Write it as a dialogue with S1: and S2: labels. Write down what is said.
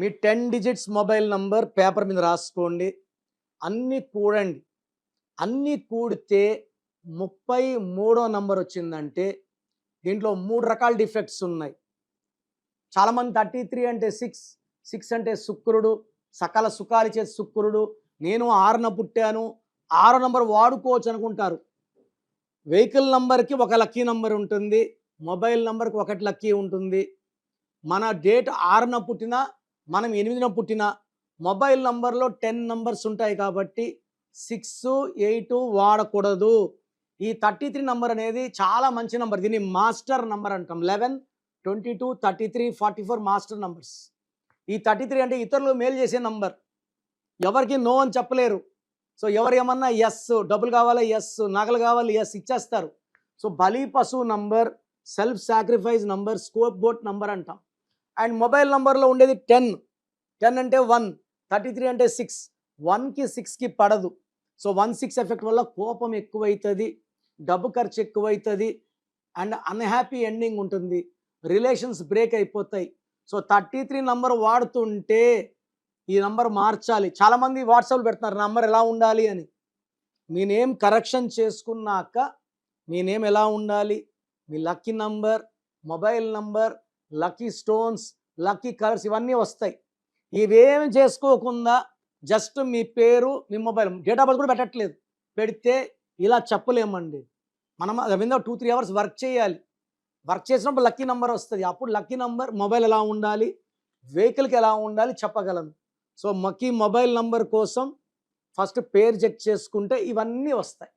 S1: మీ ten digits mobile number paper మీద రాసుకోండి. అన్నీ కూడండి. అన్నీ కూడితే ముప్పై మూడో నంబర్ వచ్చిందంటే దీంట్లో మూడు రకాల డిఫెక్ట్స్ ఉన్నాయి. చాలామంది థర్టీ త్రీ అంటే సిక్స్ సిక్స్ అంటే శుక్రుడు సకల సుఖాలు ఇచ్చే శుక్రుడు నేను ఆరున పుట్టాను ఆరో నంబర్ వాడుకోవచ్చు అనుకుంటారు. వెహికల్ నంబర్కి ఒక లక్కీ నంబర్ ఉంటుంది మొబైల్ నంబర్కి ఒకటి లక్కీ ఉంటుంది. మన డేట్ ఆరున పుట్టినా మనం ఎనిమిదిన పుట్టిన మొబైల్ నంబర్లో టెన్ నంబర్స్ ఉంటాయి కాబట్టి సిక్స్ ఎయిట్ వాడకూడదు. ఈ థర్టీ త్రీ నంబర్ అనేది చాలా మంచి నంబర్. దీన్ని మాస్టర్ నంబర్ అంటాం. Eleven twenty two thirty three forty four master numbers. ఈ థర్టీ త్రీ అంటే ఇతరులు మేలు చేసే నంబర్. ఎవరికి నో అని చెప్పలేరు. సో ఎవరు ఏమన్నా ఎస్ డబ్బులు కావాలి ఎస్ నగలు కావాలి ఎస్ ఇచ్చేస్తారు. సో బలి పశువు number self sacrifice number scapegoat number అంటాం. అండ్ మొబైల్ నంబర్లో ఉండేది టెన్. టెన్ అంటే వన్ థర్టీ త్రీ అంటే సిక్స్. వన్కి సిక్స్కి పడదు. సో వన్ సిక్స్ ఎఫెక్ట్ వల్ల కోపం ఎక్కువవుతుంది డబ్బు ఖర్చు ఎక్కువవుతుంది అండ్ అన్హ్యాపీ ఎండింగ్ ఉంటుంది. రిలేషన్స్ బ్రేక్ అయిపోతాయి. సో థర్టీ త్రీ నంబర్ వాడుతుంటే ఈ నంబర్ మార్చాలి. చాలామంది వాట్సాప్లో పెడుతున్నారు నంబర్ ఎలా ఉండాలి? అని. మీ నేమ్ కరెక్షన్ చేసుకున్నాక మీ నేమ్ ఎలా ఉండాలి? మీ lucky number mobile number lucky stones lucky colours ఇవన్నీ వస్తాయి. ఇవేమి చేసుకోకుండా జస్ట్ మీ పేరు మీ మొబైల్ డేట్ ఆఫ్ బర్త్ కూడా పెట్టట్లేదు. పెడితే ఇలా చెప్పలేమండి. మనం అది మీద టూ త్రీ అవర్స్ వర్క్ చేయాలి. వర్క్ చేసినప్పుడు లక్కీ నెంబర్ వస్తుంది. అప్పుడు లక్కీ నెంబర్ మొబైల్ ఎలా ఉండాలి వెహికల్కి ఎలా ఉండాలి చెప్పగలను. సో మకీ మొబైల్ నంబర్ కోసం ఫస్ట్ పేరు చెక్ చేసుకుంటే ఇవన్నీ వస్తాయి.